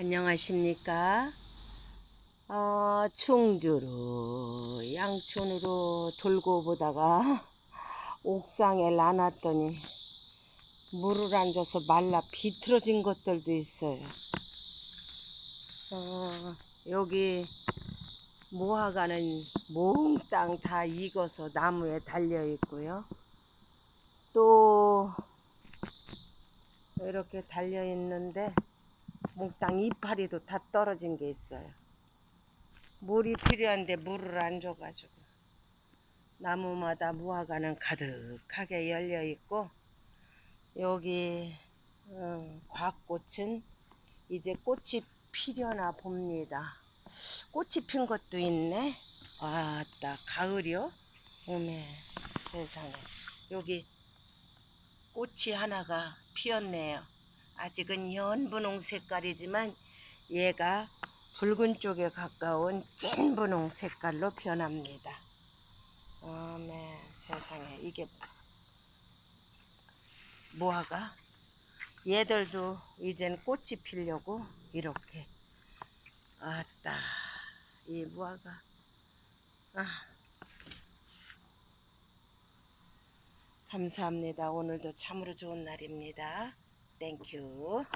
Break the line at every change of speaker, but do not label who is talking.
안녕하십니까? 어, 충주로 양촌으로 돌고 보다가 옥상에 놔놨더니 물을 앉아서 말라 비틀어진 것들도 있어요. 어, 여기 모화가는 몽땅 다 익어서 나무에 달려 있고요. 또 이렇게 달려 있는데 몽땅 이파리도 다 떨어진 게 있어요. 물이 필요한데 물을 안 줘가지고 나무마다 무화과는 가득하게 열려 있고 여기 어, 곽꽃은 이제 꽃이 피려나 봅니다. 꽃이 핀 것도 있네. 아따 가을이요? 오메 세상에 여기 꽃이 하나가 피었네요. 아직은 연분홍 색깔이지만 얘가 붉은 쪽에 가까운 찐 분홍 색깔로 변합니다. 어메 세상에 이게 뭐하가? 얘들도 이젠 꽃이 피려고 이렇게 아따 이 무화과 아 감사합니다. 오늘도 참으로 좋은 날입니다. Thank you.